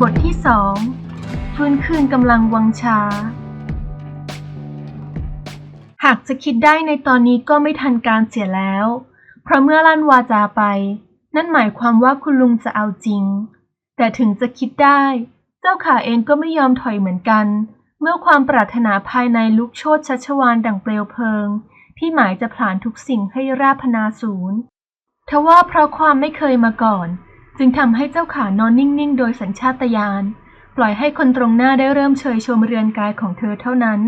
บทที่สองฟื้นคืนกำลังวังชา หากจะคิดได้ในตอนนี้ก็ไม่ทันการเสียแล้ว เพราะเมื่อลั่นวาจาไป นั่นหมายความว่าคุณลุงจะเอาจริง แต่ถึงจะคิดได้ เจ้าขาเองก็ไม่ยอมถอยเหมือนกัน เมื่อความปรารถนาภายในลุกโชนชัชวานดั่งเปลวเพลิง ที่หมายจะผลาญทุกสิ่งให้ราบพนาศูนย์ ทว่าเพราะความไม่เคยมาก่อน จึงทำให้เจ้าขานอนนิ่งๆ โดยสัญชาตญาณปล่อยให้คนตรงหน้าได้เริ่มเชยชมเรือนกายของเธอเท่านั้น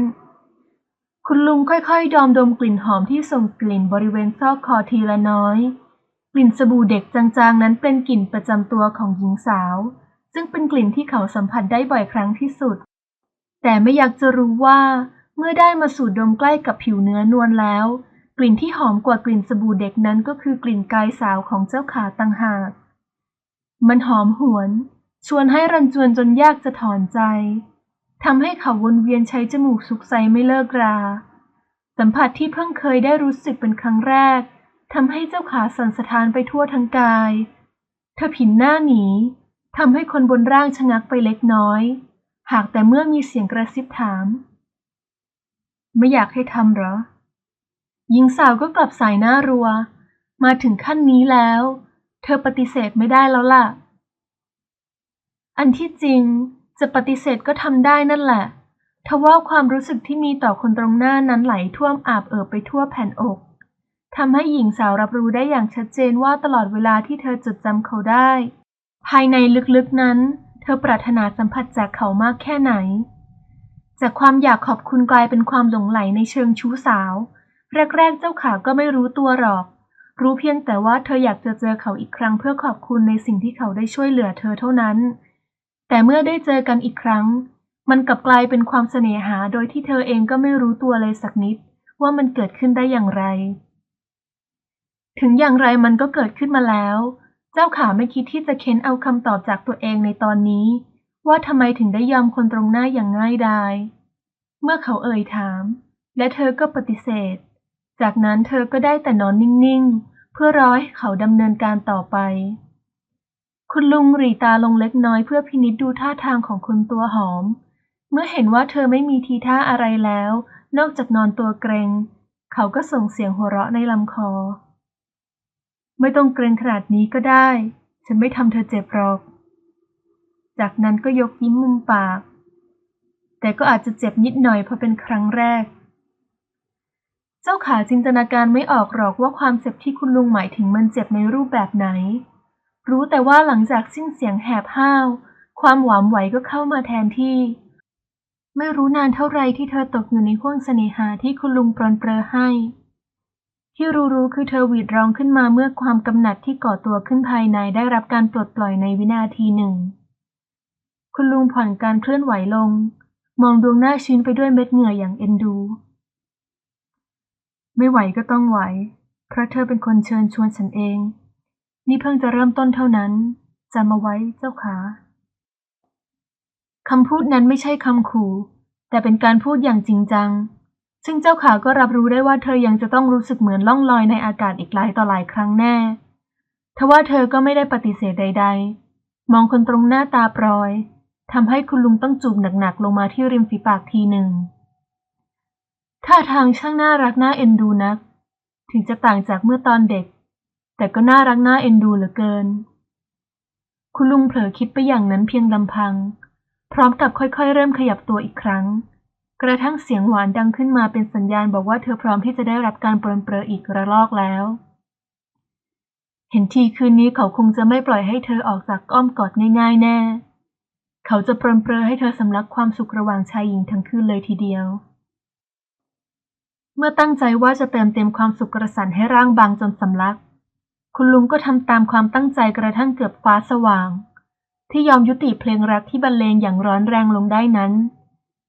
คุณลุงค่อยๆ ดอมดมกลิ่นหอมที่ส่งกลิ่นบริเวณซอกคอทีละน้อย กลิ่นสบู่เด็กจางๆ นั้นเป็นกลิ่นประจำตัวของหญิงสาว ซึ่งเป็นกลิ่นที่เขาสัมผัสได้บ่อยครั้งที่สุด แต่ไม่อยากจะรู้ว่า เมื่อได้มาสูดดมใกล้กับผิวเนื้อนวลแล้ว ลิ่นที่หอมกว่ากลิ่นสบู่เด็กนั้นก็คือกลิ่นกายสาวของเจ้าขาต่างหาก มันหอมหวน ชวนให้รันจวนจนยากจะถอนใจทำให้เขาวนเวียนใช้จมูกสุกใสไม่เลิกรา สัมผัสที่เพิ่งเคยได้รู้สึกเป็นครั้งแรกทำให้เจ้าขาสั่นสะท้านไปทั่วทั้งกายเธอผินหน้าหนีทำให้คนบนร่างชะงักไปเล็กน้อย หากแต่เมื่อมีเสียงกระซิบถาม ไม่อยากให้ทำหรอ หญิงสาวก็กลับสายหน้ารัว มาถึงขั้นนี้แล้ว เธอปฏิเสธไม่ได้แล้วล่ะ อันที่จริงจะปฏิเสธก็ทำได้นั่นแหละทว่าความรู้สึกที่มีต่อคนตรงหน้านั้นไหลท่วมอาบเอิบไปทั่วแผ่นอกทำให้หญิงสาวรับรู้ได้อย่างชัดเจนว่าตลอดเวลาที่เธอจดจำเขาได้ ภายในลึกๆนั้น เธอปรารถนาสัมผัสจากเขามากแค่ไหน จากความอยากขอบคุณกลายเป็นความหลงไหลในเชิงชู้สาว แรกๆ เจ้าขาก็ไม่รู้ตัวหรอก รู้เพียงแต่ว่าเธออยากจะเจอเขาอีกครั้งเพื่อขอบคุณในสิ่งที่เขาได้ช่วยเหลือเธอเท่านั้น แต่เมื่อได้เจอกันอีกครั้ง มันกลับกลายเป็นความเสน่หาโดยที่เธอเองก็ไม่รู้ตัวเลยสักนิด ว่ามันเกิดขึ้นได้อย่างไร ถึงอย่างไรมันก็เกิดขึ้นมาแล้ว เจ้าขาไม่คิดที่จะเค้นเอาคำตอบจากตัวเองในตอนนี้ ว่าทำไมถึงได้ยอมคนตรงหน้าอย่างง่ายดาย เมื่อเขาเอ่ยถาม และเธอก็ปฏิเสธ จากนั้นเธอก็ได้แต่นอนนิ่ง ๆ เพื่อรอให้เขาดำเนินการต่อไป คุณลุงหรีตาลงเล็กน้อยเพื่อพินิจดูท่าทางของคนตัวหอม เมื่อเห็นว่าเธอไม่มีทีท่าอะไรแล้ว นอกจากนอนตัวเกรง เขาก็ส่งเสียงหัวเราะในลำคอ ไม่ต้องเกรงขนาดนี้ก็ได้ ฉันไม่ทำเธอเจ็บหรอก จากนั้นก็ยกยิ้มมุมปาก แต่ก็อาจจะเจ็บนิดหน่อยเพราะเป็นครั้งแรก เจ้าขาจินตนาการไม่ออกหรอกว่าความเจ็บที่คุณลุงหมายถึงมันเจ็บในรูปแบบไหน รู้แต่ว่าหลังจากสิ้นเสียงแหบห้าว ความหวามไหวก็เข้ามาแทนที่ ไม่รู้นานเท่าไรที่เธอตกอยู่ในห้วงเสน่หาที่คุณลุงปรนเปรอให้ ที่รู้ๆคือเธอหวีดร้องขึ้นมาเมื่อความกำหนัดที่ก่อตัวขึ้นภายในได้รับการปลดปล่อยในวินาทีหนึ่ง คุณลุงผ่อนการเคลื่อนไหวลง มองดวงหน้าชื้นไปด้วยเม็ดเหงื่ออย่างเอ็นดู ไม่ไหวก็ต้องไหว เพราะเธอเป็นคนเชิญชวนฉันเอง นี่เพิ่งจะเริ่มต้นเท่านั้นจำมาไว้เจ้าขาคำพูดนั้นไม่ใช่คำขู่ แต่เป็นการพูดอย่างจริงจัง ซึ่งเจ้าขาก็รับรู้ได้ว่าเธอยังจะต้องรู้สึกเหมือนล่องลอยในอากาศอีกหลายต่อหลายครั้งแน่ทว่าเธอก็ไม่ได้ปฏิเสธใด ๆ มองคนตรงหน้าตาปรอยทำให้คุณลุงต้องจูบหนักๆลงมาที่ริมฝีปากทีหนึ่ง ท่าทางช่างน่ารักน่าเอ็นดูนัก ถึงจะต่างจากเมื่อตอนเด็ก แต่ก็น่ารักน่าเอ็นดูเหลือเกิน คุณลุงเผลอคิดไปอย่างนั้นเพียงลำพัง พร้อมกับค่อยๆ เริ่มขยับตัวอีกครั้ง กระทั่งเสียงหวานดังขึ้นมาเป็นสัญญาณบอกว่าเธอพร้อมที่จะได้รับการปรนเปรออีกระลอกแล้ว เห็นทีคืนนี้เขาคงจะไม่ปล่อยให้เธอออกจากอ้อมกอดง่ายๆแน่ เขาจะปรนเปรอให้เธอสำลักความสุขระหว่างชายหญิงทั้งคืนเลยทีเดียว เมื่อตั้งใจว่าจะเติมเต็มความสุขกระสันให้ร่างบางจนสำลัก คุณลุงก็ทำตามความตั้งใจกระทั่งเกือบฟ้าสว่าง ที่ยอมยุติเพลงรักที่บรรเลงอย่างร้อนแรงลงได้นั้น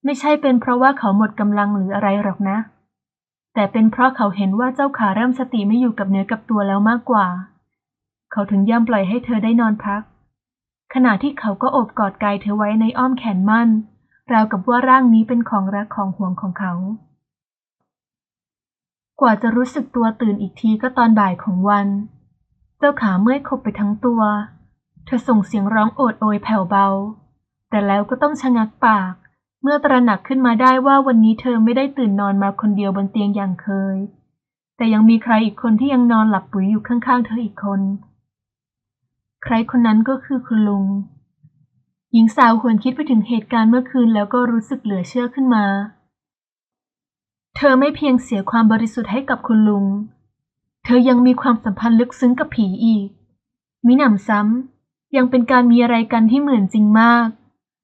ไม่ใช่เป็นเพราะว่าเขาหมดกำลังหรืออะไรหรอกนะ แต่เป็นเพราะเขาเห็นว่าเจ้าขาเริ่มสติไม่อยู่กับเนื้อกับตัวแล้วมากกว่า เขาถึงยอมปล่อยให้เธอได้นอนพัก ขณะที่เขาก็โอบกอดกายเธอไว้ในอ้อมแขนมั่นราวกับว่าร่างนี้เป็นของรักของห่วงของเขา กว่าจะรู้สึกตัวตื่นอีกทีก็ตอนบ่ายของวัน เจ้าขาเมื่อยขบไปทั้งตัว เธอส่งเสียงร้องโอดโอยแผ่วเบา แต่แล้วก็ต้องชะงักปาก เมื่อตระหนักขึ้นมาได้ว่าวันนี้เธอไม่ได้ตื่นนอนมาคนเดียวบนเตียงอย่างเคย แต่ยังมีใครอีกคนที่ยังนอนหลับปุ๋ยอยู่ข้างๆ เธออีกคน ใครคนนั้นก็คือคุณลุง หญิงสาวหวนคิดไปถึงเหตุการณ์เมื่อคืนแล้วก็รู้สึกเหลือเชื่อขึ้นมา ธอไม่เพียงเสียความบริสุทธิ์ให้กับคุณลุง เธอยังมีความสัมพันธ์ลึกซึ้งกับผีอีก มิหนำซ้ำยังเป็นการมีอะไรกันที่เหมือนจริงมาก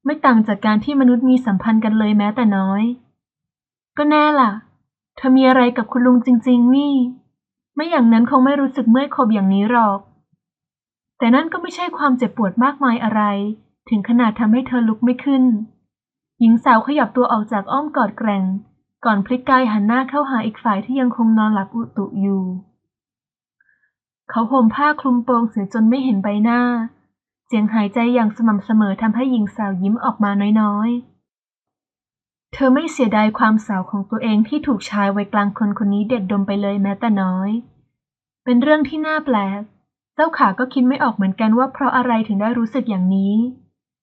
ไม่ต่างจากการที่มนุษย์มีสัมพันธ์กันเลยแม้แต่น้อย ก็แน่ล่ะ เธอมีอะไรกับคุณลุงจริง ๆ นี่ ไม่อย่างนั้นคงไม่รู้สึกเมื่อยขบอย่างนี้หรอก แต่นั่นก็ไม่ใช่ความเจ็บปวดมากมายอะไร ถึงขนาดทำให้เธอลุกไม่ขึ้น หญิงสาวขยับตัวออกจากอ้อมกอดแกร่ง ก่อนพลิกกายหันหน้าเข้าหาอีกฝ่ายที่ยังคงนอนหลับอุตุอยู่ เขาห่มผ้าคลุมโปงเสียจนไม่เห็นใบหน้า เสียงหายใจอย่างสม่ำเสมอทำให้หญิงสาวยิ้มออกมาน้อยๆ เธอไม่เสียดายความสาวของตัวเองที่ถูกชายวัยกลางคนคนนี้เด็ดดมไปเลยแม้แต่น้อย เป็นเรื่องที่น่าแปลก เจ้าขาก็คิดไม่ออกเหมือนกันว่าเพราะอะไรถึงได้รู้สึกอย่างนี้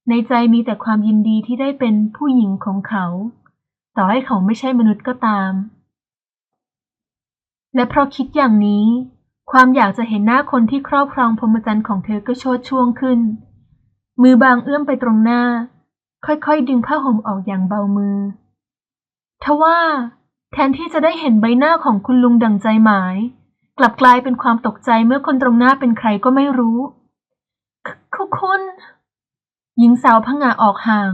ในใจมีแต่ความยินดีที่ได้เป็นผู้หญิงของเขา ต่อให้เขาไม่ใช่มนุษย์ก็ตาม และเพราะคิดอย่างนี้ ความอยากจะเห็นหน้าคนที่ครอบครองพรหมจรรย์ของเธอก็โชดช่วงขึ้น มือบางเอื้อมไปตรงหน้า ค่อยๆ ดึงผ้าห่มออกอย่างเบามือทว่าแทนที่จะได้เห็นใบหน้าของคุณลุงดังใจหมาย กลับกลายเป็นความตกใจเมื่อคนตรงหน้าเป็นใครก็ไม่รู้คุคุณหญิงสาวพงาออกห่าง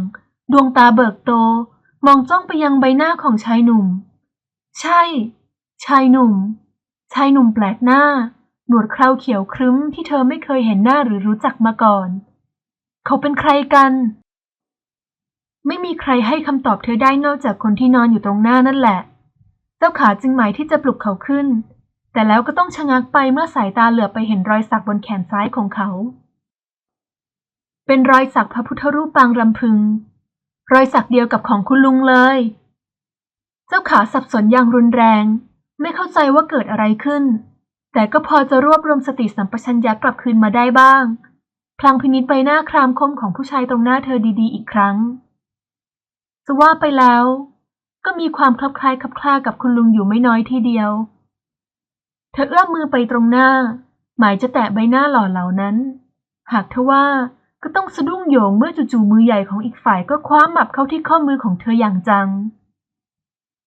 ดวงตาเบิกโต มองจ้องไปยังใบหน้าของชายหนุ่ม ใช่ ชายหนุ่ม ชายหนุ่มแปลกหน้า หนวดเคราเขียวครึ้มที่เธอไม่เคยเห็นหน้าหรือรู้จักมาก่อน เขาเป็นใครกัน ไม่มีใครให้คำตอบเธอได้นอกจากคนที่นอนอยู่ตรงหน้านั่นแหละ เจ้าขาจึงหมายที่จะปลุกเขาขึ้น แต่แล้วก็ต้องชะงักไปเมื่อสายตาเหลือบไปเห็นรอยสักบนแขนซ้ายของเขา เป็นรอยสักพระพุทธรูปปางรำพึง รอยสักเดียวกับของคุณลุงเลย เจ้าขาสับสนอย่างรุนแรง ไม่เข้าใจว่าเกิดอะไรขึ้น แต่ก็พอจะรวบรวมสติสัมปชัญญะกลับคืนมาได้บ้าง พลางพินิจใบหน้าครามคมของผู้ชายตรงหน้าเธอดีๆ อีกครั้ง จะว่าไปแล้ว ก็มีความคลับคล้ายคลับคลากับคุณลุงอยู่ไม่น้อยทีเดียว เธอเอื้อมมือไปตรงหน้า หมายจะแตะใบหน้าหล่อเหล่านั้น หากทว่า ก็ต้องสะดุ้งโยงเมื่อจู่ๆมือใหญ่ของอีกฝ่ายก็คว้าหมับเข้าที่ข้อมือของเธออย่างจัง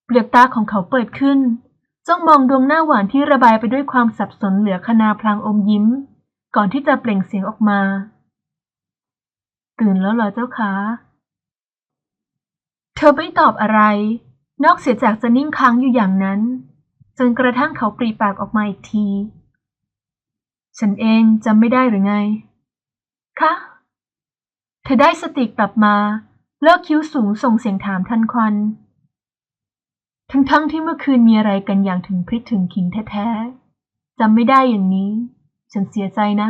เปลือกตาของเขาเปิดขึ้น จ้องมองดวงหน้าหวานที่ระบายไปด้วยความสับสนเหลือคนาพลางอมยิ้ม ก่อนที่จะเปล่งเสียงออกมา ตื่นแล้วเหรอเจ้าคะเธอไม่ตอบอะไร นอกเสียจากจะนิ่งค้างอยู่อย่างนั้น จนกระทั่งเขาปรีปากออกมาอีกที ฉันเองจำไม่ได้หรือไงคะ เธอได้สติกลับมา เลิกคิ้วสูงส่งเสียงถามทันควัน ทั้งๆทที่เมื่อคืนมีอะไรกันอย่างถึงพริกถึงขิงแท้ๆจำไม่ได้อย่างนี้ ฉันเสียใจนะ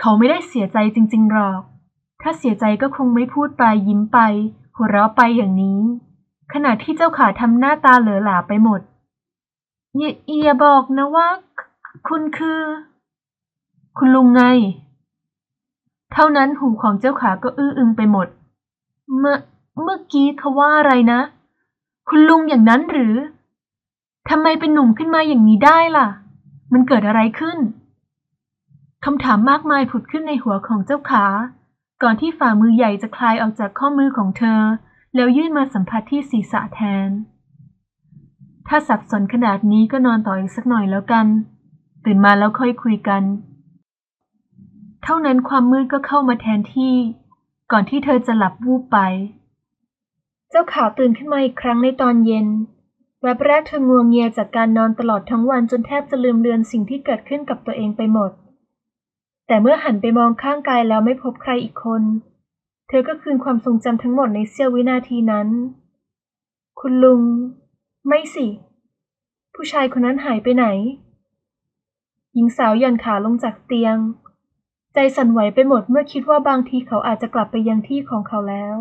เขาไม่ได้เสียใจจริง ๆหรอก ถ้าเสียใจก็คงไม่พูดไปยิ้มไป หัวเราะไปอย่างนี้ ขณะที่เจ้าขาทำหน้าตาเหลือหลาไปหมดอย่าอย่าบอกนะว่า คุณคือ คุณลุงไง เท่านั้นหูของเจ้าขาก็อื้ออึงไปหมด เมื่อเมื่อกี้เขาว่าอะไรนะ คุณลุงอย่างนั้นหรือทำไมเป็นหนุ่มขึ้นมาอย่างนี้ได้ล่ะ มันเกิดอะไรขึ้นคำถามมากมายผุดขึ้นในหัวของเจ้าขา ก่อนที่ฝ่ามือใหญ่จะคลายออกจากข้อมือของเธอ แล้วยื่นมาสัมผัสที่ศีรษะแทน ถ้าสับสนขนาดนี้ก็นอนต่ออีกสักหน่อยแล้วกัน ตื่นมาแล้วค่อยคุยกัน ท่านั้นความมืดก็เข้ามาแทนที่ ก่อนที่เธอจะหลับวูบไป เจ้าขาวตื่นขึ้นมาอีกครั้งในตอนเย็น แวบแรกเธองัวงเงียจากการนอนตลอดทั้งวันจนแทบจะลืมเลือนสิ่งที่เกิดขึ้นกับตัวเองไปหมด แต่เมื่อหันไปมองข้างกายแล้วไม่พบใครอีกคน เธอก็คืนความทรงจำทั้งหมดในเสี้ยววินาทีนั้น คุณลุง ไม่สิ ผู้ชายคนนั้นหายไปไหน หญิงสาวย่อนขาลงจากเตียง ใจสั่นไหวไปหมดเมื่อคิดว่าบางทีเขาอาจจะกลับไปยังที่ของเขาแล้ว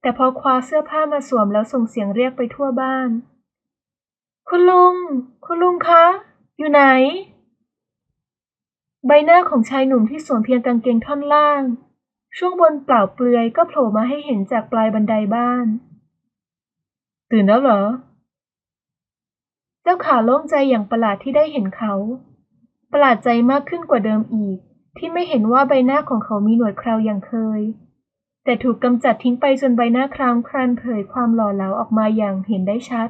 แต่พอคว้าเสื้อผ้ามาสวมแล้วส่งเสียงเรียกไปทั่วบ้าน คุณลุง คุณลุงคะ อยู่ไหน ใบหน้าของชายหนุ่มที่สวมเพียงกางเกงท่อนล่าง ช่วงบนเปล่าเปลือยก็โผล่มาให้เห็นจากปลายบันไดบ้าน ตื่นแล้วเหรอ เจ้าขาโล่งใจอย่างประหลาดที่ได้เห็นเขา ประหลาดใจมากขึ้นกว่าเดิมอีก ที่ไม่เห็นว่าใบหน้าของเขามีหนวดเคราอย่างเคย แต่ถูกกำจัดทิ้งไปจนใบหน้าครามครันเผยความหล่อเหลาออกมาอย่างเห็นได้ชัด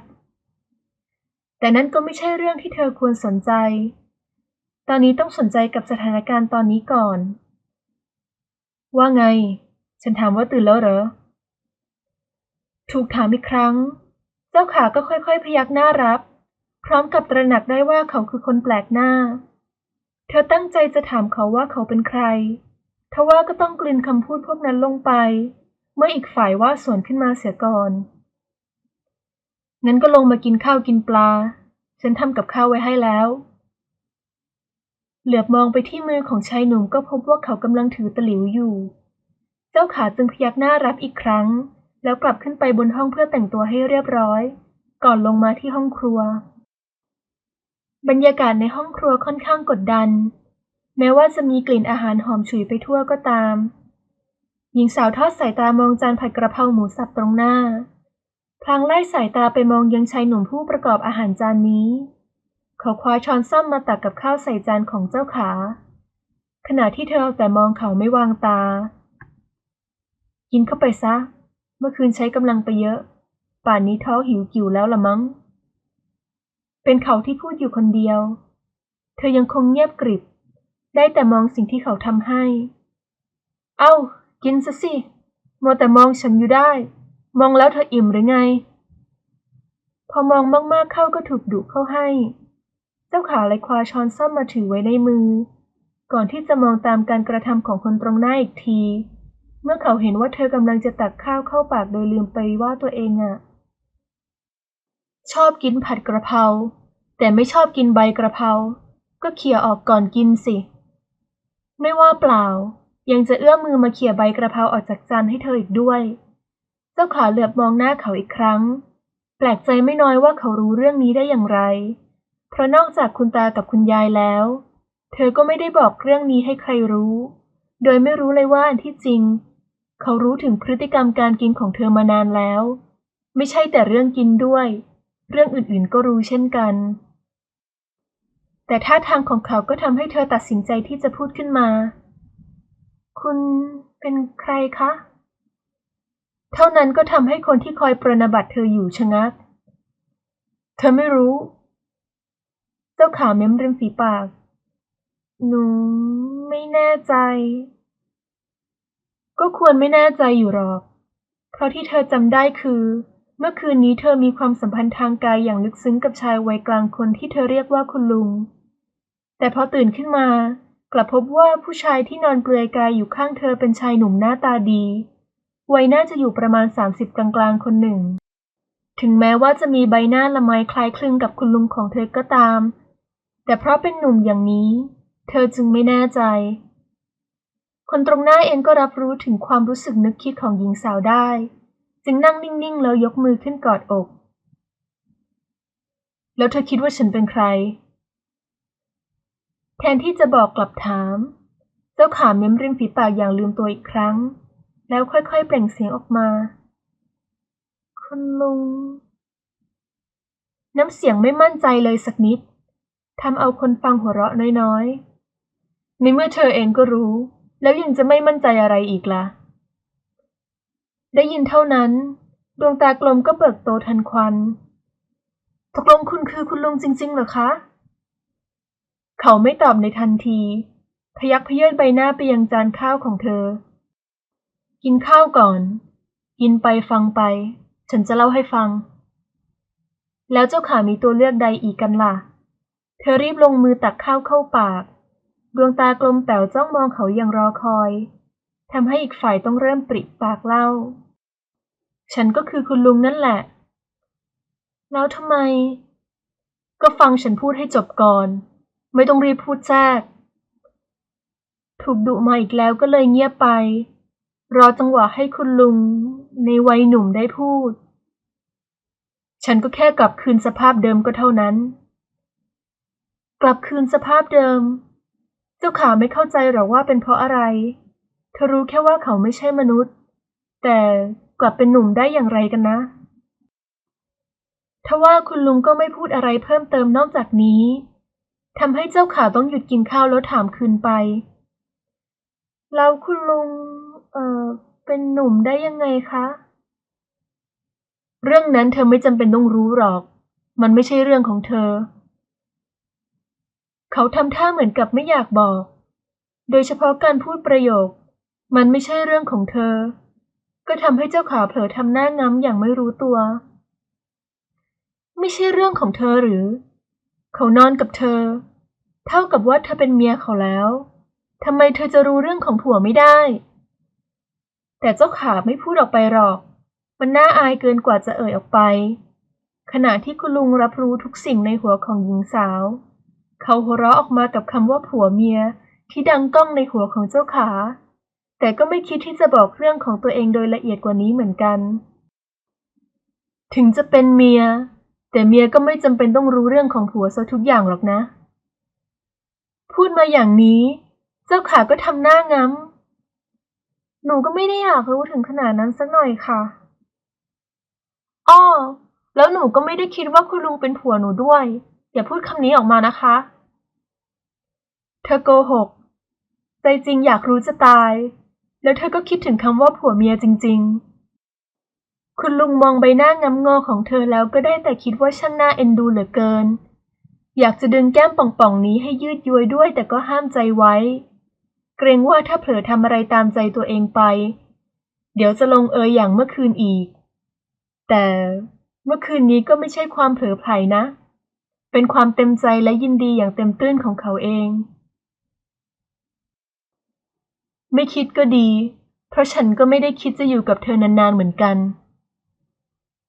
แต่นั้นก็ไม่ใช่เรื่องที่เธอควรสนใจ ตอนนี้ต้องสนใจกับสถานการณ์ตอนนี้ก่อน ว่าไง ฉันถามว่าตื่นแล้วเหรอ ถูกถามอีกครั้ง เจ้าขาก็ค่อยๆ พยักหน้ารับ พร้อมกับตระหนักได้ว่าเขาคือคนแปลกหน้า เธอตั้งใจจะถามเขาว่าเขาเป็นใคร ทว่าก็ต้องกลืนคำพูดพวกนั้นลงไป เมื่ออีกฝ่ายว่าสวนขึ้นมาเสียก่อน งั้นก็ลงมากินข้าวกินปลา ฉันทำกับข้าวไว้ให้แล้ว เหลือบมองไปที่มือของชายหนุ่มก็พบว่าเขากำลังถือตะหลิวอยู่ เจ้าขาจึงพยักหน้ารับอีกครั้ง แล้วกลับขึ้นไปบนห้องเพื่อแต่งตัวให้เรียบร้อย ก่อนลงมาที่ห้องครัว บรรยากาศในห้องครัวค่อนข้างกดดัน แม้ว่าจะมีกลิ่นอาหารหอมฉุยไปทั่วก็ตาม หญิงสาวทอดสายตามองจานผัดกระเพราหมูสับตรงหน้า พลางไล่สายตาไปมองยังชายหนุ่มผู้ประกอบอาหารจานนี้ เขาคว้าช้อนส้อมมาตักกับข้าวใส่จานของเจ้าขา ขณะที่เธอเอาแต่มองเขาไม่วางตา กินเข้าไปซะ เมื่อคืนใช้กำลังไปเยอะ ป่านนี้ท้องหิวกิ่วแล้วละมั้ง เป็นเขาที่พูดอยู่คนเดียว เธอยังคงเงียบกริบ ได้แต่มองสิ่งที่เขาทำให้ เอ้า กินซะสิมัวแต่มองฉันอยู่ได้ มองแล้วเธออิ่มหรือไง พอมองมากๆเข้าก็ถูกดุเข้าให้ เจ้าขาเลยคว้าช้อนส้อมมาถือไว้ในมือ ก่อนที่จะมองตามการกระทำของคนตรงหน้าอีกที เมื่อเขาเห็นว่าเธอกำลังจะตักข้าวเข้าปากโดยลืมไปว่าตัวเองอะ ชอบกินผัดกระเพรา แต่ไม่ชอบกินใบกระเพรา ก็เขี่ยออกก่อนกินสิ ไม่ว่าเปล่า ยังจะเอื้อมมือมาเขี่ยใบกระเพราออกจากจานให้เธออีกด้วย เจ้าขาเหลือบมองหน้าเขาอีกครั้ง แปลกใจไม่น้อยว่าเขารู้เรื่องนี้ได้อย่างไร เพราะนอกจากคุณตากับคุณยายแล้ว เธอก็ไม่ได้บอกเรื่องนี้ให้ใครรู้ โดยไม่รู้เลยว่าอันที่จริง เขารู้ถึงพฤติกรรมการกินของเธอมานานแล้ว ไม่ใช่แต่เรื่องกินด้วย เรื่องอื่นๆก็รู้เช่นกัน แต่ท่าทางของเขาก็ทำให้เธอตัดสินใจที่จะพูดขึ้นมา คุณเป็นใครคะ เท่านั้นก็ทำให้คนที่คอยประนบัติเธออยู่ชะงัก เธอไม่รู้ เจ้าขาเม้มริมฝีปาก หนูไม่แน่ใจ ก็ควรไม่แน่ใจอยู่หรอก เพราะที่เธอจำได้คือ เมื่อคืนนี้เธอมีความสัมพันธ์ทางกายอย่างลึกซึ้งกับชายวัยกลางคนที่เธอเรียกว่าคุณลุง แต่พอตื่นขึ้นมา กลับพบว่าผู้ชายที่นอนเปลือยกายอยู่ข้างเธอเป็นชายหนุ่มหน้าตาดี วัยน่าจะอยู่ประมาณ 30 กลางๆ คนหนึ่ง ถึงแม้ว่าจะมีใบหน้าละไมคล้ายคลึงกับคุณลุงของเธอก็ตาม แต่เพราะเป็นหนุ่มอย่างนี้ เธอจึงไม่แน่ใจ คนตรงหน้าเองก็รับรู้ถึงความรู้สึกนึกคิดของหญิงสาวได้ จึงนั่งนิ่งๆ แล้วยกมือขึ้นกอดอก แล้วเธอคิดว่าฉันเป็นใคร แทนที่จะบอกกลับถาม เจ้าขาเม้มริมฝีปากอย่างลืมตัวอีกครั้ง แล้วค่อยๆ เปล่งเสียงออกมา คุณลุง น้ำเสียงไม่มั่นใจเลยสักนิดทำเอาคนฟังหัวเราะน้อยๆ ในเมื่อเธอเองก็รู้ แล้วยังจะไม่มั่นใจอะไรอีกล่ะ ได้ยินเท่านั้น ดวงตากลมก็เบิกโตทันควัน ตกลงคุณคือคุณลุงจริง ๆ เหรอคะ เขาไม่ตอบในทันที พยักพเยินใบหน้าไปยังจานข้าวของเธอ กินข้าวก่อน กินไปฟังไป ฉันจะเล่าให้ฟัง แล้วเจ้าขามีตัวเลือกใดอีกกันล่ะ เธอรีบลงมือตักข้าวเข้าปาก ดวงตากลมแป๋วจ้องมองเขาอย่างรอคอย ทำให้อีกฝ่ายต้องเริ่มปริปากเล่า ฉันก็คือคุณลุงนั่นแหละ แล้วทำไม ก็ฟังฉันพูดให้จบก่อน ไม่ต้องรีบพูดแทรกถูกดุมาอีกแล้วก็เลยเงียบไป รอจังหวะให้คุณลุงในวัยหนุ่มได้พูด ฉันก็แค่กลับคืนสภาพเดิมก็เท่านั้น กลับคืนสภาพเดิม เจ้าขาไม่เข้าใจหรอว่าเป็นเพราะอะไร อรู้แค่ว่าเขาไม่ใช่มนุษย์ แต่กลับเป็นหนุ่มได้อย่างไรกันนะ ทว่าคุณลุงก็ไม่พูดอะไรเพิ่มเติมนอกจากนี้ทำให้เจ้าขาต้องหยุดกินข้าวแล้วถามคืนไป แล้วคุณลุง เอ่อ เป็นหนุ่มได้ยังไงคะ เรื่องนั้นเธอไม่จำเป็นต้องรู้หรอก มันไม่ใช่เรื่องของเธอ เขาทำท่าเหมือนกับไม่อยากบอก โดยเฉพาะการพูดประโยค มันไม่ใช่เรื่องของเธอ ก็ทำให้เจ้าขาเผลอทำหน้าง้ำอย่างไม่รู้ตัว ไม่ใช่เรื่องของเธอหรือ เขานอนกับเธอ เท่ากับว่าเธอเป็นเมียเขาแล้วทำไมเธอจะรู้เรื่องของผัวไม่ได้ แต่เจ้าขาไม่พูดออกไปหรอก มันน่าอายเกินกว่าจะเอ่ยออกไป ขณะที่คุณลุงรับรู้ทุกสิ่งในหัวของหญิงสาว เขาหัวเราะออกมากับคำว่าผัวเมียที่ดังก้องในหัวของเจ้าขา แต่ก็ไม่คิดที่จะบอกเรื่องของตัวเองโดยละเอียดกว่านี้เหมือนกัน ถึงจะเป็นเมีย แต่เมียก็ไม่จำเป็นต้องรู้เรื่องของผัวซะทุกอย่างหรอกนะ พูดมาอย่างนี้ เจ้าขาก็ทำหน้าง้ำหนูก็ไม่ได้อยากรู้ถึงขนาดนั้นสักหน่อยค่ะอ้อแล้วหนูก็ไม่ได้คิดว่าคุณลุงเป็นผัวหนูด้วย อย่าพูดคำนี้ออกมานะคะ เธอโกหก ใจจริงอยากรู้จะตาย แล้วเธอก็คิดถึงคำว่าผัวเมียจริง ๆ คุณลุงมองใบหน้างำงอของเธอแล้วก็ได้แต่คิดว่าช่างน่าเอ็นดูเหลือเกิน อยากจะดึงแก้มป่องๆนี้ให้ยืดย้วยด้วยแต่ก็ห้ามใจไว้ เกรงว่าถ้าเผลอทำอะไรตามใจตัวเองไป เดี๋ยวจะลงเอยอย่างเมื่อคืนอีก แต่เมื่อคืนนี้ก็ไม่ใช่ความเผลอไผลนะ เป็นความเต็มใจและยินดีอย่างเต็มตื้นของเขาเอง ไม่คิดก็ดี เพราะฉันก็ไม่ได้คิดจะอยู่กับเธอนานๆเหมือนกัน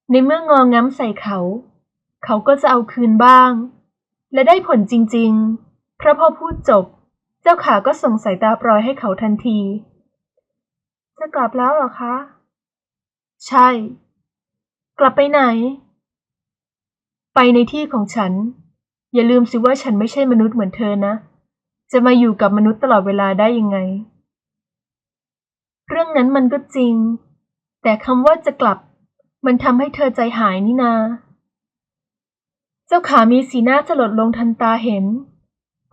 ในเมื่ององง้ำใส่เขา เขาก็จะเอาคืนบ้าง และได้ผลจริงๆ เพราะพอพูดจบ เจ้าขาก็ส่งสายตาปลอยให้เขาทันที จะกลับแล้วหรอคะ ใช่ กลับไปไหน ไปในที่ของฉัน อย่าลืมสิว่าฉันไม่ใช่มนุษย์เหมือนเธอนะ จะมาอยู่กับมนุษย์ตลอดเวลาได้ยังไง เรื่องนั้นมันก็จริง แต่คำว่าจะกลับ มันทำให้เธอใจหายนี่นา เจ้าขามีสีหน้าสลดลงทันตาเห็น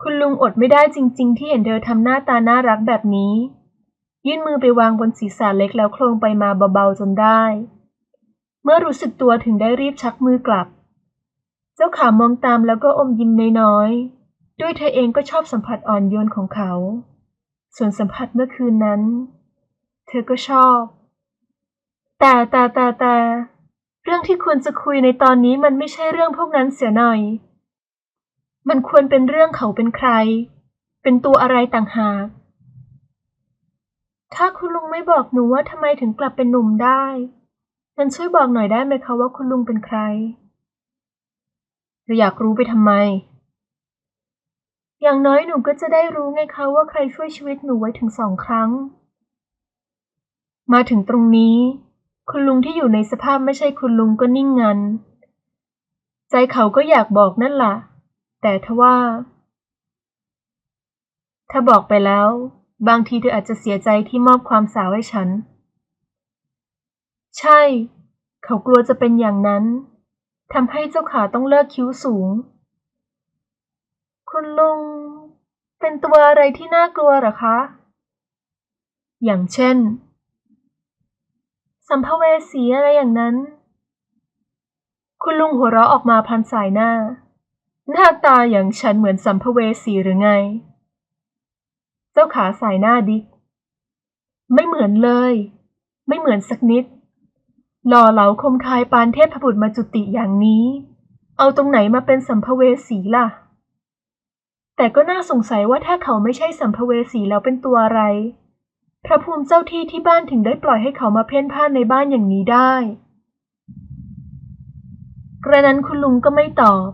คุณลุงอดไม่ได้จริง ๆ ที่เห็นเธอทำหน้าตาน่ารักแบบนี้ ยื่นมือไปวางบนศีรษะเล็กแล้วโคลงไปมาเบาๆจนได้ เมื่อรู้สึกตัวถึงได้รีบชักมือกลับ เจ้าขามองตามแล้วก็อมยิ้มน้อยๆด้วยเธอเองก็ชอบสัมผัสอ่อนโยนของเขา ส่วนสัมผัสเมื่อคืนนั้น เธอก็ชอบ แต่แต่แต่แต่เรื่องที่ควรจะคุยในตอนนี้มันไม่ใช่เรื่องพวกนั้นเสียหน่อย มันควรเป็นเรื่องเขาเป็นใคร เป็นตัวอะไรต่างหาก ถ้าคุณลุงไม่บอกหนูว่าทำไมถึงกลับเป็นหนุ่มได้งั้นช่วยบอกหน่อยได้ไหมคะว่าคุณลุงเป็นใครเราอยากรู้ไปทำไม อย่างน้อยหนูก็จะได้รู้ไงคะว่าใครช่วยชีวิตหนูไว้ถึงสองครั้ง มาถึงตรงนี้ คุณลุงที่อยู่ในสภาพไม่ใช่คุณลุงก็นิ่งงัน ใจเขาก็อยากบอกนั่นล่ะ แต่ทว่า ถ้าบอกไปแล้ว บางทีเธออาจจะเสียใจที่มอบความสาวให้ฉัน ใช่ เขากลัวจะเป็นอย่างนั้นทำให้เจ้าขาต้องเลิกคิ้วสูง คุณลุง เป็นตัวอะไรที่น่ากลัวหรอคะ อย่างเช่น สัมภเวสีอะไรอย่างนั้น คุณลุงหัวเราะออกมาพันสายหน้า หน้าตาอย่างฉันเหมือนสัมภเวสีหรือไง เจ้าขาสายหน้าดิกไม่เหมือนเลย ไม่เหมือนสักนิด หล่อเหลาคมคายปานเทพบุตรมาจุติอย่างนี้ เอาตรงไหนมาเป็นสัมภเวสีล่ะ แต่ก็น่าสงสัยว่าถ้าเขาไม่ใช่สัมภเวสีแล้วเป็นตัวอะไร พระภูมิเจ้าที่ที่บ้านถึงได้ปล่อยให้เขามาเพ่นพ่านในบ้านอย่างนี้ได้ กระนั้นคุณลุงก็ไม่ตอบ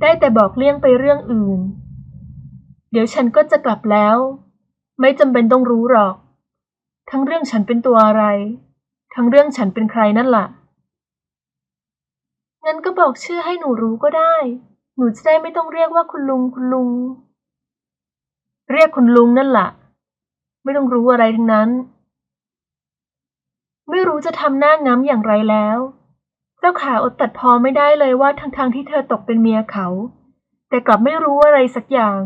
ได้แต่บอกเลี่ยงไปเรื่องอื่น เดี๋ยวฉันก็จะกลับแล้ว ไม่จำเป็นต้องรู้หรอก ทั้งเรื่องฉันเป็นตัวอะไร ทั้งเรื่องฉันเป็นใครนั่นล่ะ งั้นก็บอกชื่อให้หนูรู้ก็ได้ หนูจะได้ไม่ต้องเรียกว่าคุณลุงคุณลุง เรียกคุณลุงนั่นล่ะ ไม่ต้องรู้อะไรทั้งนั้น ไม่รู้จะทำหน้าง้ำอย่างไรแล้ว เจ้าขาอดตัดพอไม่ได้เลยว่าทั้งๆทที่เธอตกเป็นเมียเขา แต่กลับไม่รู้อะไรสักอย่าง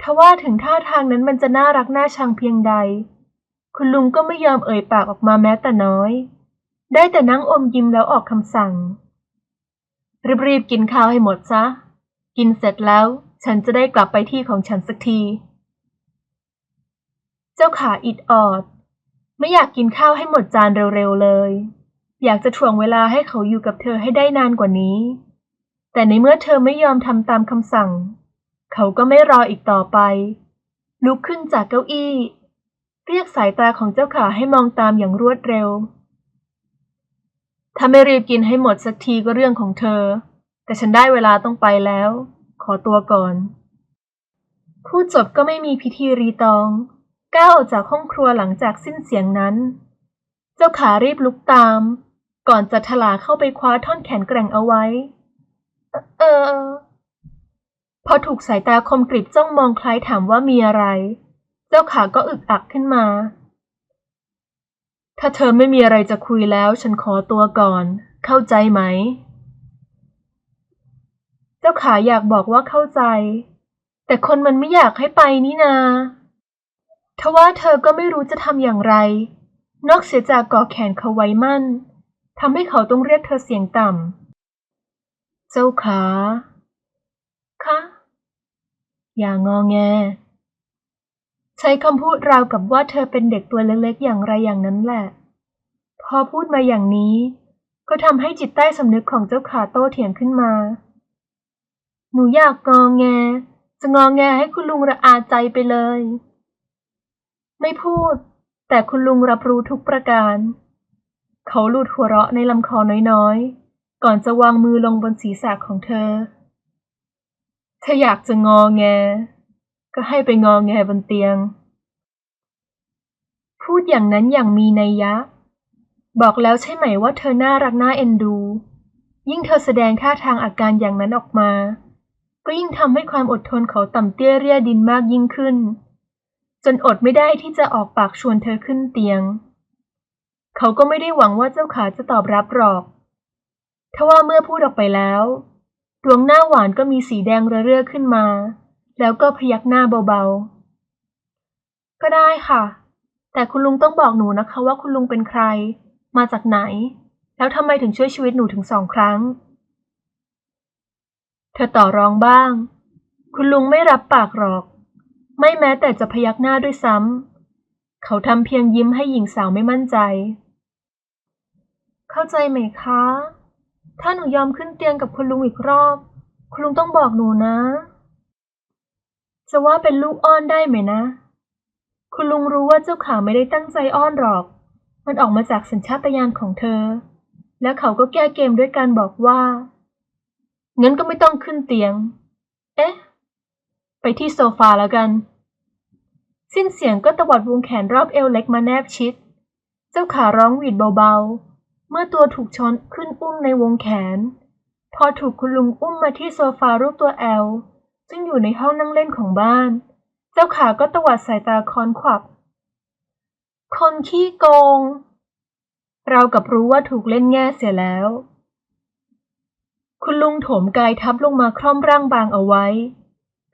ทว่าถึงท่าทางนั้นมันจะน่ารักน่าชังเพียงใด คุณลุงก็ไม่ยอมเอ่ยปากออกมาแม้แต่น้อย ได้แต่นั่งอมยิ้มแล้วออกคำสั่ง รีบๆกินข้าวให้หมดซะ กินเสร็จแล้ว ฉันจะได้กลับไปที่ของฉันสักที เจ้าขาอิดออด ไม่อยากกินข้าวให้หมดจานเร็วๆเลย อยากจะถ่วงเวลาให้เขาอยู่กับเธอให้ได้นานกว่านี้ แต่ในเมื่อเธอไม่ยอมทำตามคำสั่ง เขาก็ไม่รออีกต่อไป ลุกขึ้นจากเก้าอี้ เรียกสายตาของเจ้าขาให้มองตามอย่างรวดเร็ว ถ้าไม่รีบกินให้หมดสักทีก็เรื่องของเธอ แต่ฉันได้เวลาต้องไปแล้ว ขอตัวก่อนพูดจบก็ไม่มีพิธีรีตอง ก้าวออกจากห้องครัวหลังจากสิ้นเสียงนั้น เจ้าขารีบลุกตาม ก่อนจะถลาเข้าไปคว้าท่อนแขนแกร่งเอาไว้ เออ พอถูกสายตาคมกริบจ้องมองคล้ายถามว่ามีอะไร เจ้าขาก็อึกอักขึ้นมา ถ้าเธอไม่มีอะไรจะคุยแล้ว ฉันขอตัวก่อน เข้าใจไหม เจ้าขาอยากบอกว่าเข้าใจ แต่คนมันไม่อยากให้ไปนี่นา ทว่าเธอก็ไม่รู้จะทำอย่างไร นอกเสียจากกาะแขนเขาไว้มั่นทำให้เขาต้องเรียกเธอเสียงต่ำ เจ้าขาคะ อย่างงอแง ใช้คำพูดราวกับว่าเธอเป็นเด็กตัวเล็กๆ อย่างไรอย่างนั้นแหละ พอพูดมาอย่างนี้ ก็ทำให้จิตใต้สำนึกของเจ้าขาโตเถียงขึ้นมา หนูอยากงอแง จะงอแงให้คุณลุงระอาใจไปเลย ไม่พูด แต่คุณลุงรับรู้ทุกประการ เขาหลุดหัวเราะในลำคอน้อยๆ ก่อนจะวางมือลงบนศีรษะของเธอเธออยากจะงอแง ก็ให้ไปงอแงบนเตียง พูดอย่างนั้นอย่างมีนัยยะ บอกแล้วใช่ไหมว่าเธอน่ารักน่าเอ็นดู ยิ่งเธอแสดงท่าทางอาการอย่างนั้นออกมา ก็ยิ่งทำให้ความอดทนเขาต่ำเตี้ยเรียดินมากยิ่งขึ้น จนอดไม่ได้ที่จะออกปากชวนเธอขึ้นเตียง เขาก็ไม่ได้หวังว่าเจ้าขาจะตอบรับหรอกทว่าเมื่อพูดออกไปแล้วดวงหน้าหวานก็มีสีแดงระเรื่อขึ้นมา แล้วก็พยักหน้าเบาๆ ก็ได้ค่ะ แต่คุณลุงต้องบอกหนูนะคะว่าคุณลุงเป็นใคร มาจากไหน แล้วทำไมถึงช่วยชีวิตหนูถึงสองครั้ง เธอต่อรองบ้าง คุณลุงไม่รับปากหรอก ไม่แม้แต่จะพยักหน้าด้วยซ้ำ เขาทำเพียงยิ้มให้หญิงสาวไม่มั่นใจ เข้าใจไหมคะ ถ้าหนูยอมขึ้นเตียงกับคุณลุงอีกรอบ คุณลุงต้องบอกหนูนะ จะว่าเป็นลูกอ้อนได้ไหมนะ คุณลุงรู้ว่าเจ้าขาไม่ได้ตั้งใจอ้อนหรอก มันออกมาจากสัญชาตญาณของเธอ แล้วเขาก็แก้เกมด้วยการบอกว่า งั้นก็ไม่ต้องขึ้นเตียง เอ๊ะ ไปที่โซฟาแล้วกัน สิ้นเสียงก็ตวัดวงแขนรอบเอวเล็กมาแนบชิด เจ้าขาร้องหวีดเบาๆ เมื่อตัวถูกช้อนขึ้นอุ้มในวงแขน พอถูกคุณลุงอุ้มมาที่โซฟารูปตัวแอล ซึ่งอยู่ในห้องนั่งเล่นของบ้าน เจ้าขาก็ตวัดสายตาคอนขวับ คนขี้โกง เรากับรู้ว่าถูกเล่นแง่เสียแล้ว คุณลุงโถมกายทับลงมาคร่อมร่างบางเอาไว้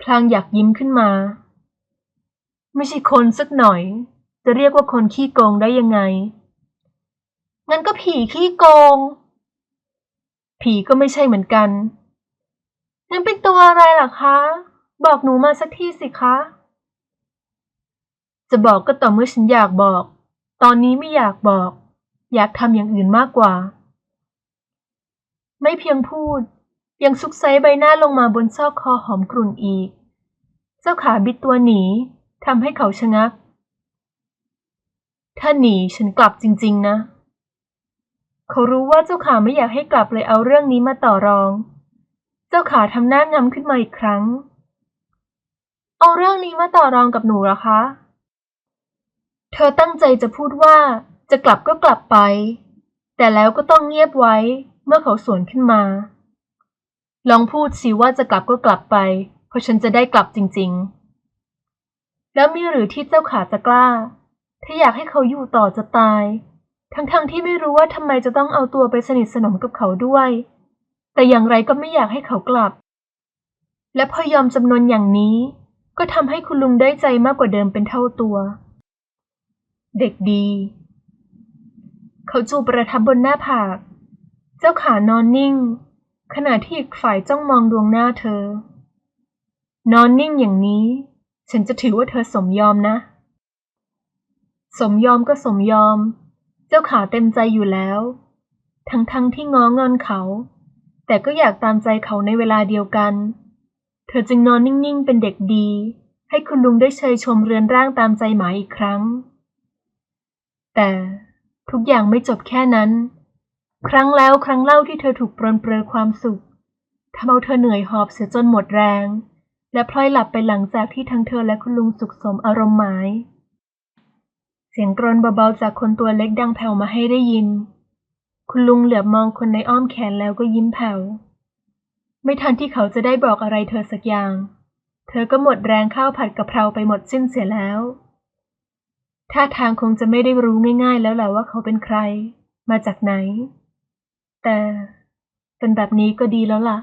พลางอยากยิ้มขึ้นมา ไม่ใช่คนสักหน่อย จะเรียกว่าคนขี้โกงได้ยังไง งั้นก็ผีขี้โกง ผีก็ไม่ใช่เหมือนกัน งั้นเป็นตัวอะไรล่ะคะ บอกหนูมาสักทีสิคะ จะบอกก็ต่อเมื่อฉันอยากบอก ตอนนี้ไม่อยากบอก อยากทำอย่างอื่นมากกว่า ไม่เพียงพูด ยังซุกไซใบหน้าลงมาบนซอกคอหอมกรุ่นอีก เจ้าขาบิดตัวหนีทำให้เขาชะงัก ถ้าหนีฉันกลับจริง ๆ นะ เขารู้ว่าเจ้าขาไม่อยากให้กลับเลยเอาเรื่องนี้มาต่อรอง เจ้าขาทำหน้างำขึ้นมาอีกครั้ง เอาเรื่องนี้มาต่อรองกับหนูหรอคะ เธอตั้งใจจะพูดว่าจะกลับก็กลับไป แต่แล้วก็ต้องเงียบไว้เมื่อเขาสวนขึ้นมา ลองพูดสิว่าจะกลับก็กลับไป เพราะฉันจะได้กลับจริง ๆ แล้วมีหรือที่เจ้าขาจะกล้า ถ้าอยากให้เขาอยู่ต่อจะตาย ทั้งๆทที่ไม่รู้ว่าทำไมจะต้องเอาตัวไปสนิทสนมกับเขาด้วย แต่อย่างไรก็ไม่อยากให้เขากลับ และพอยอมจำนนอย่างนี้ ก็ทำให้คุณลุงได้ใจมากกว่าเดิมเป็นเท่าตัว เด็กดี เขาจูบประทับบนหน้าผาก เจ้าขานอนนิ่ง ขณะที่อีกฝ่ายจ้องมองดวงหน้าเธอ นอนนิ่งอย่างนี้ ฉันจะถือว่าเธอสมยอมนะ สมยอมก็สมยอม เจ้าขาเต็มใจอยู่แล้ว ทั้งๆทที่ง้องอนเขา แต่ก็อยากตามใจเขาในเวลาเดียวกัน เธอจึงนอนนิ่งๆเป็นเด็กดี ให้คุณลุงได้เชยชมเรือนร่างตามใจหมายอีกครั้ง แต่ทุกอย่างไม่จบแค่นั้น ครั้งแล้วครั้งเล่าที่เธอถูกปรนเปรอความสุขทำเอาเธอเหนื่อยหอบเสียจนหมดแรง และพลอยหลับไปหลังจากที่ทั้งเธอและคุณลุงสุขสมอารมณ์หมาย เสียงกรนเบาๆจากคนตัวเล็กดังแผ่วมาให้ได้ยิน คุณลุงเหลือบมองคนในอ้อมแขนแล้วก็ยิ้มแผ่ว ไม่ทันที่เขาจะได้บอกอะไรเธอสักอย่าง เธอก็หมดแรงข้าวผัดกะเพราไปหมดสิ้นเสียแล้วท่าทางคงจะไม่ได้รู้ง่ายๆแล้วแหละว่าเขาเป็นใคร มาจากไหน แต่เป็นแบบนี้ก็ดีแล้วล่ะ